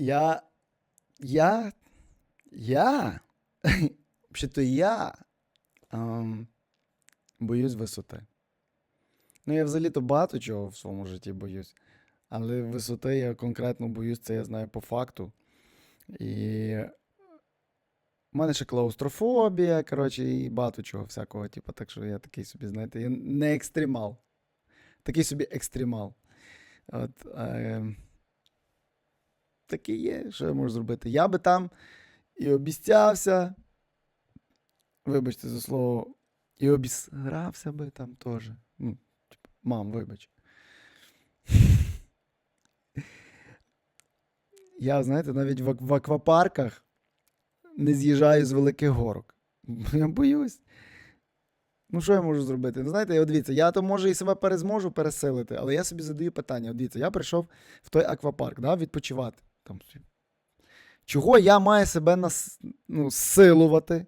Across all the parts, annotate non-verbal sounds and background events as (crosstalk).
Я. Я. Я. (laughs) Взагалі-то я. ем, боюсь висоти. Ну, я взагалі-то багато чого в своєму житті боюсь. Але висоти я конкретно боюсь, це я знаю по факту. І. У мене ще клаустрофобія, коротше, і багато чого всякого, типу, так що я такий собі, знаєте, я не екстремал. Такий собі екстремал. От, е, такий є, що я можу зробити. Я би там і обіцявся. Вибачте за слово, і обісрався би там теж. Ну, типу, мам, вибач. Я, знаєте, навіть в, аквапарках не з'їжджаю з великих горок. Я боюсь. Ну, що я можу зробити? Ну, знаєте, от дивіться, я то може і себе перезможу пересилити, але я собі задаю питання. Дивіться, я прийшов в той аквапарк, да, відпочивати. Там, чого я маю себе нас, ну, силувати?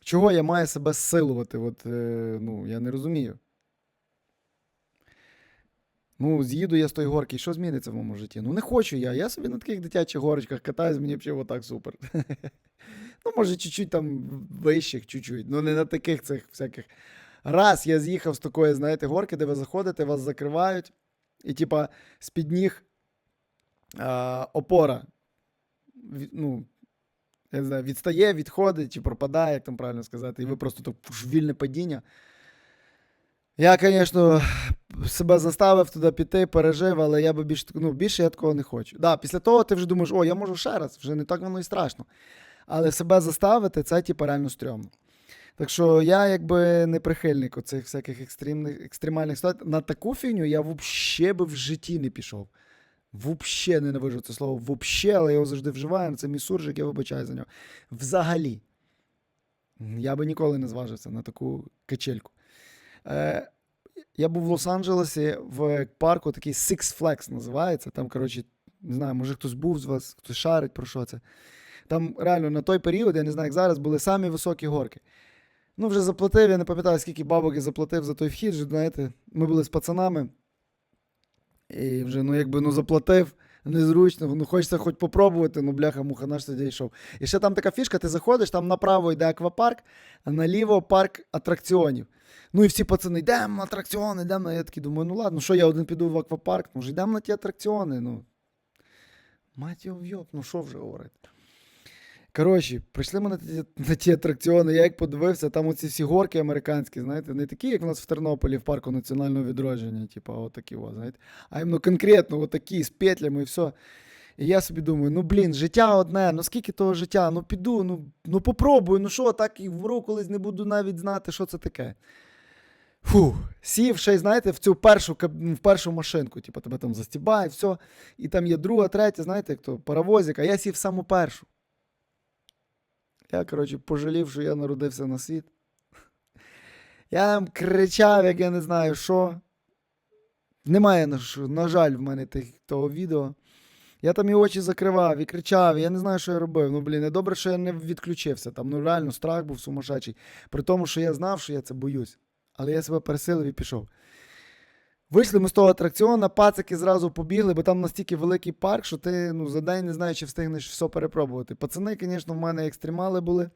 Чого я маю себе силувати? От, е, ну, я не розумію. Ну, з'їду я з тої горки, що зміниться в моєму житті? Ну, не хочу я. Я собі на таких дитячих горочках катаюсь, мені взагалі отак супер. (laughs) Ну, може, чуть-чуть там вищих, чуть-чуть. Ну, не на таких цих всяких. Раз я з'їхав з такої, знаєте, горки, де ви заходите, вас закривають, і, типа, з-під ніг а, опора. Ну, я не знаю, відстає, відходить чи пропадає, як там правильно сказати, і ви просто так вільне падіння. Я, звісно, себе заставив туди піти, пережив, але я би більше, ну, більше я такого не хочу. Да, після того ти вже думаєш, о, я можу ще раз, вже не так воно і страшно. Але себе заставити, це типу, реально стрьомно. Так що я якби не прихильник оцих всяких екстремальних ситуацій. На таку фігню я взагалі би в житті не пішов. Взагалі ненавижу це слово взагалі, але я його завжди вживаю. Це мій суржик, я вибачаю за нього. Взагалі. Я би ніколи не зважився на таку качельку. Е, я був в Лос-Анджелесі в парку, такий Six Flags називається. Там, коротше, не знаю, може хтось був з вас, хтось шарить про що це. Там реально на той період, я не знаю, як зараз, були самі високі горки. Ну, вже заплатив, я не пам'ятаю, скільки бабок я заплатив за той вхід. Знаєте, ми були з пацанами. І вже, ну, якби ну, заплатив, незручно, ну хочеться хоч попробувати, ну, бляха, муха, наш тоді йшов. І ще там така фішка, ти заходиш, там направо йде аквапарк, а наліво парк атракціонів. Ну і всі пацани, йдемо на атракціони, йдемо. Я такий думаю, ну ладно, що я один піду в аквапарк, ну ж йдемо на ті атракціони. Ну. Мать його вйоб, ну що вже говорити. Коротше, прийшли ми на ті, на ті атракціони, я як подивився, там оці всі горки американські, знаєте, не такі, як в нас в Тернополі в парку національного відродження, типу, отакі, о, знаєте, а іменно конкретно отакі з петлями і все. І я собі думаю, ну блін, життя одне, ну скільки того життя, ну піду, ну, ну попробую, ну що, так і вмру, колись не буду навіть знати, що це таке. Фу, сів ще знаєте, в цю першу, в першу машинку, типу, тебе там застібають, все, і там є друга, третя, знаєте, як то паровозик, а я сів саму першу. Я, коротше, пожалів, що я народився на світ. (laughs) Я там кричав, як я не знаю що. Немає, на, жаль, в мене тих, того відео. Я там і очі закривав, і кричав, я не знаю, що я робив. Ну, блін, добре, що я не відключився. Там, ну реально, страх був сумасшедший. При тому, що я знав, що я це боюсь. Але я себе пересилив і пішов. Вийшли ми з того атракціону, пацики зразу побігли, бо там настільки великий парк, що ти ну, за день не знаєш, чи встигнеш все перепробувати. Пацани, звісно, в мене екстремали були.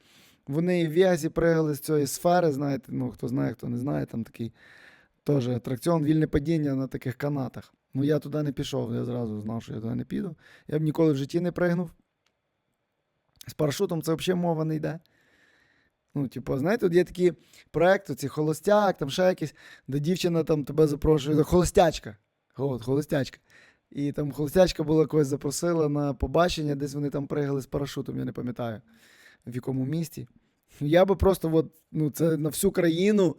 Вони і в Вегасі пригали з цієї сфери, знаєте, ну хто знає, хто не знає, там такий теж атракціон, вільне падіння на таких канатах. Ну я туди не пішов, я зразу знав, що я туди не піду. Я б ніколи в житті не пригнув. З парашутом це взагалі мова не йде. Ну, типу, знаєте, от є такі проекти, ці холостяк, там ще якісь, де дівчина там тебе запрошує, холостячка. От, холостячка. І там холостячка була когось запросила на побачення, десь вони там пригали з парашутом, я не пам'ятаю, в якому місті. Я би просто, от, ну, це на всю країну.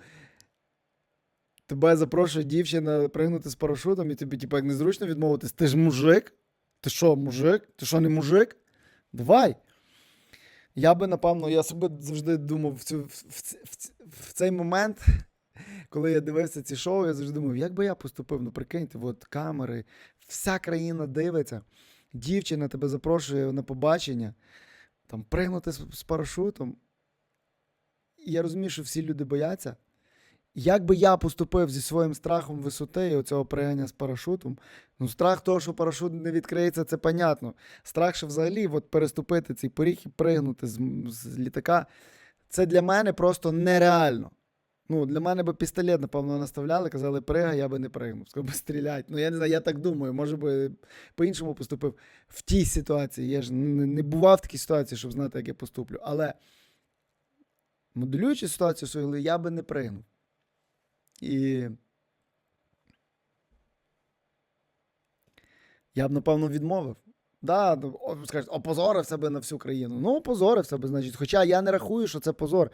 Тебе запрошує дівчина пригнути з парашутом, і тобі, типу, як незручно відмовитись. Ти ж мужик? Ти що, мужик? Ти що, не мужик? Давай. Я би, напевно, я себе завжди думав в, цю, в, в, в, цей момент, коли я дивився ці шоу, я завжди думав, як би я поступив, ну прикиньте, от камери, вся країна дивиться, дівчина тебе запрошує на побачення, там пригнути з, з парашутом. І я розумію, що всі люди бояться. Як би я поступив зі своїм страхом висоти і оцього пригання з парашутом, ну страх того, що парашут не відкриється, це понятно. Страх, що взагалі от переступити цей поріг і пригнути з, з літака, це для мене просто нереально. Ну, для мене би пістолет, напевно, наставляли, казали, пригай, я би не пригнув. Сказав би стрілять. Ну, я не знаю, я так думаю, може би по-іншому поступив в тій ситуації. Я ж не, бував в такій ситуації, щоб знати, як я поступлю. Але моделюючи ситуацію я би не пригнув. І я б, напевно, відмовив. Да, ну, скажуть, опозорився би на всю країну. Ну, опозорився би, значить. Хоча я не рахую, що це позор.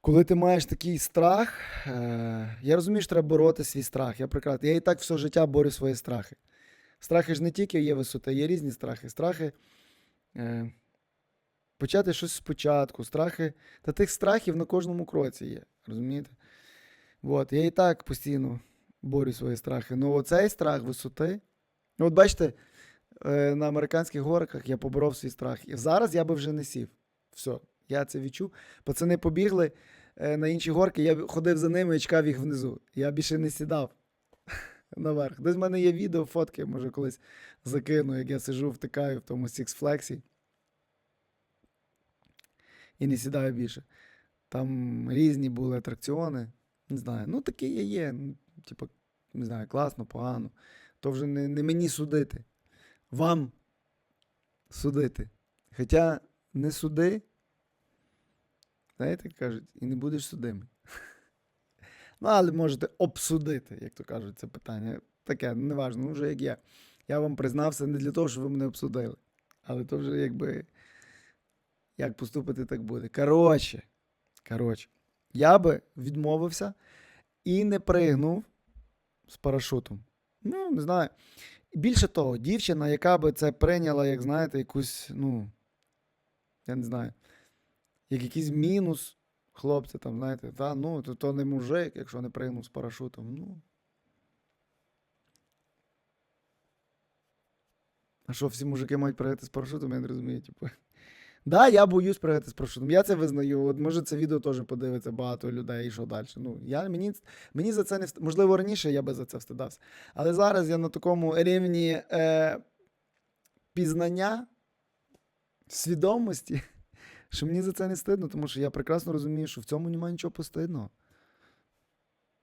Коли ти маєш такий страх, е, я розумію, що треба бороти свій страх. Я прекрасно. Я і так все життя борю свої страхи. Страхи ж не тільки є висота, є різні страхи. Страхи е, почати щось спочатку, страхи. Та тих страхів на кожному кроці є. Розумієте? От, я і так постійно борю свої страхи. Ну, оцей страх висоти. Ну, От бачите, е, на американських горках я поборов свій страх. І зараз я би вже не сів. Все, я це відчув. Пацани побігли е, на інші горки, я ходив за ними і чекав їх внизу. Я більше не сідав (laughs) наверх. Десь в мене є відео, фотки, може колись закину, як я сижу, втикаю в тому Six Flags і не сідаю більше. Там різні були атракціони. Не знаю. Ну, такі є, є. Ну, Типу, не знаю, класно, погано. То вже не, не мені судити. Вам судити. Хоча не суди, знаєте, кажуть, і не будеш судимий. (laughs) Ну, але можете обсудити, як то кажуть, це питання. Таке, неважно, ну вже як є. Я вам признався не для того, щоб ви мене обсудили. Але то вже якби. Як поступити, так буде. Коротше, коротше, я би відмовився і не пригнув з парашутом. Ну, не знаю. Більше того, дівчина, яка би це прийняла, як знаєте, якусь, ну, я не знаю, як якийсь мінус хлопця, там, знаєте, та, ну, то, то не мужик, якщо не пригнув з парашутом. Ну. А що, всі мужики мають пригати з парашутом, я не розумію, типу. Да, я боюсь пригати з парашутом. Я це визнаю. От може це відео теж подивиться багато людей і що далі. Ну, я, мені, мені за це не. Можливо, раніше я би за це встидався. Але зараз я на такому рівні е, пізнання, свідомості, (laughs) що мені за це не стидно, тому що я прекрасно розумію, що в цьому немає нічого постидного.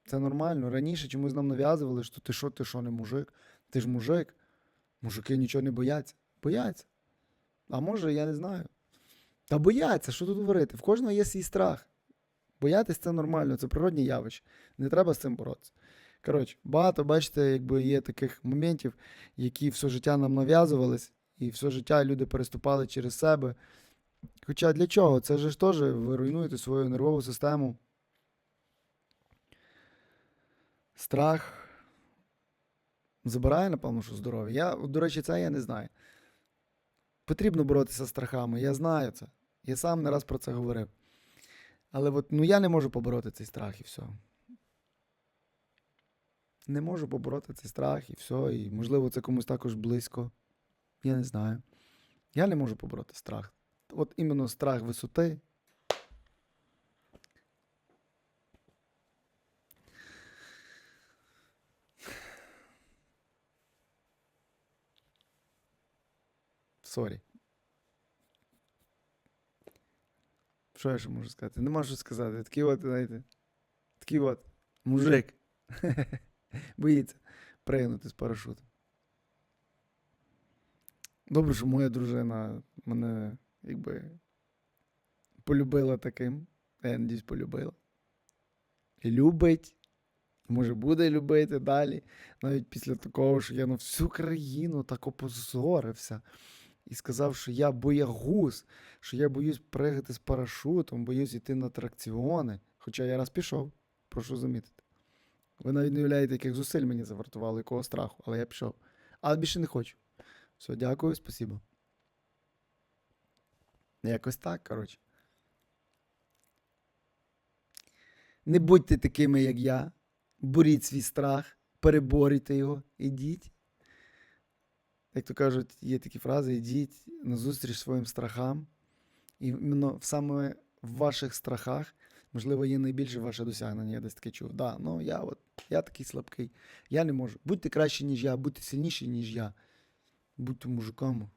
Це нормально. Раніше чомусь нам нав'язували, що ти що, ти що, не мужик? Ти ж мужик. Мужики нічого не бояться. Бояться. А може, я не знаю. Та бояться, що тут говорити? В кожного є свій страх. Боятись це нормально, це природні явище. Не треба з цим боротися. Коротше, багато, бачите, якби є таких моментів, які все життя нам нав'язувались, і все життя люди переступали через себе. Хоча для чого? Це ж теж ви руйнуєте свою нервову систему. Страх забирає, напевно, що здоров'я. Я, до речі, це я не знаю. Потрібно боротися з страхами, я знаю це. Я сам не раз про це говорив. Але от, ну, я не можу побороти цей страх і все. Не можу побороти цей страх і все. І, можливо, це комусь також близько. Я не знаю. Я не можу побороти страх. От іменно страх висоти. Сорі. Що я ще можу сказати? Нема що сказати. Такий от, знаєте, такий от мужик. (laughs) Боїться пригнути з парашутом. Добре, що моя дружина мене якби полюбила таким. Я надіюсь, полюбила. І любить. Може буде любити далі. Навіть після такого, що я на всю країну так опозорився і сказав, що я боягуз, що я боюсь пригати з парашутом, боюсь йти на атракціони. Хоча я раз пішов, прошу замітити. Ви навіть не уявляєте, яких зусиль мені завартувало, якого страху, але я пішов. Але більше не хочу. Все, дякую, спасибо. Якось так, коротше. Не будьте такими, як я. Боріть свій страх, переборюйте його, ідіть як то кажуть, є такі фрази: йдіть назустріч своїм страхам, і іменно саме в ваших страхах можливо, є найбільше ваше досягнення, я десь таке чув. Да, ну я от, я такий слабкий. Я не можу. Будьте краще, ніж я, будьте сильніші, ніж я. Будьте мужиками.